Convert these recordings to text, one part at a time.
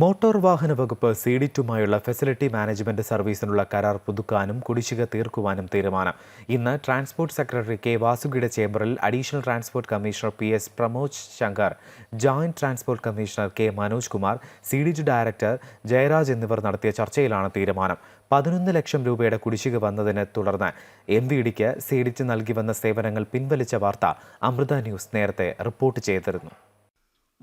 Motor വാഹന വകുപ്പ് സീഡിറ്റുമായുള്ള facility management സർവീസിനുള്ള കരാർ പുതുക്കാനും കുടിശ്ശിക തീർക്കുവാനും തീരുമാനം. ഇന്ന് ട്രാൻസ്പോർട്ട് സെക്രട്ടറി കെ വാസുകിയുടെ ചേംബറിൽ additional transport commissioner P S Pramod Shankar joint transport commissioner K Manoj Kumar CDIT director Jayaraj എന്നിവർ നടത്തിയ ചർച്ചയിലാണ് തീരുമാനം. പതിനൊന്ന് ലക്ഷം രൂപയുടെ കുടിശ്ശിക വന്നതിനെ തുടർന്ന് എം വി ഡിക്ക് സീഡിറ്റ് നൽകി വന്ന സേവനങ്ങൾ പിൻവലിച്ച വാർത്ത അമൃത ന്യൂസ് നേരത്തെ റിപ്പോർട്ട് ചെയ്തിരുന്നു.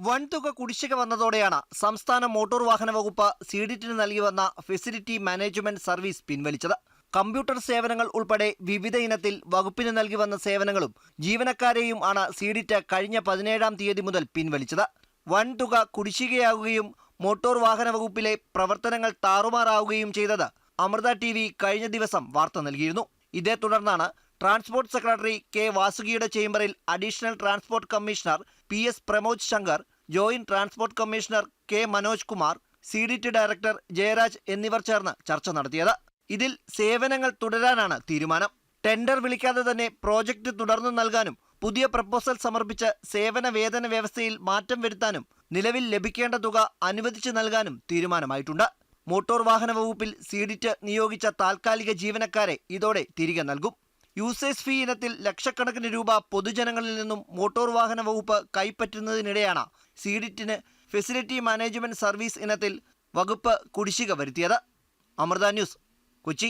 വൻതുക കുടിശ്ശിക വന്നതോടെയാണ് സംസ്ഥാന മോട്ടോർ വാഹന വകുപ്പ് സിഡിറ്റിന് നൽകി വന്ന ഫെസിലിറ്റി മാനേജ്മെന്റ് സർവീസ് പിൻവലിച്ചത്. കമ്പ്യൂട്ടർ സേവനങ്ങൾ ഉൾപ്പെടെ വിവിധ ഇനത്തിൽ വകുപ്പിന് നൽകി വന്ന സേവനങ്ങളും ജീവനക്കാരെയും ആണ് സിഡിറ്റ് കഴിഞ്ഞ പതിനേഴാം തീയതി മുതൽ പിൻവലിച്ചത്. വൻതുക കുടിശ്ശികയാകുകയും മോട്ടോർ വാഹന വകുപ്പിലെ പ്രവർത്തനങ്ങൾ താറുമാറാവുകയും ചെയ്തത് അമൃത ടി കഴിഞ്ഞ ദിവസം വാർത്ത നൽകിയിരുന്നു. ഇതേ തുടർന്നാണ് ട്രാൻസ്പോർട്ട് സെക്രട്ടറി കെ വാസുകിയുടെ ചേംബറിൽ additional transport commissioner P S Pramod Shankar joint transport commissioner K Manoj Kumar C D T director Jayaraj എന്നിവർ ചേർന്ന് ചർച്ച നടത്തിയത്. ഇതിൽ സേവനങ്ങൾ തുടരാനാണ് തീരുമാനം. ടെൻഡർ വിളിക്കാതെ തന്നെ പ്രോജക്റ്റ് തുടർന്നു നൽകാനും പുതിയ പ്രപ്പോസൽ സമർപ്പിച്ച് സേവന വേതന വ്യവസ്ഥയിൽ മാറ്റം വരുത്താനും നിലവിൽ ലഭിക്കേണ്ട തുക അനുവദിച്ചു നൽകാനും തീരുമാനമായിട്ടുണ്ട്. മോട്ടോർ വാഹന വകുപ്പിൽ സീഡിറ്റ് നിയോഗിച്ച താൽക്കാലിക ജീവനക്കാരെ ഇതോടെ തിരികെ നൽകും. യൂസേജ് ഫീ ഇനത്തിൽ ലക്ഷക്കണക്കിന് രൂപ പൊതുജനങ്ങളിൽ നിന്നും മോട്ടോർ വാഹന വകുപ്പ് കൈപ്പറ്റുന്നതിനിടെയാണ് സീഡിറ്റിന് ഫെസിലിറ്റി മാനേജ്മെന്റ് സർവീസ് ഇനത്തിൽ വകുപ്പ് കുടിശ്ശിക വരുത്തിയത്. അമൃത ന്യൂസ് കൊച്ചി.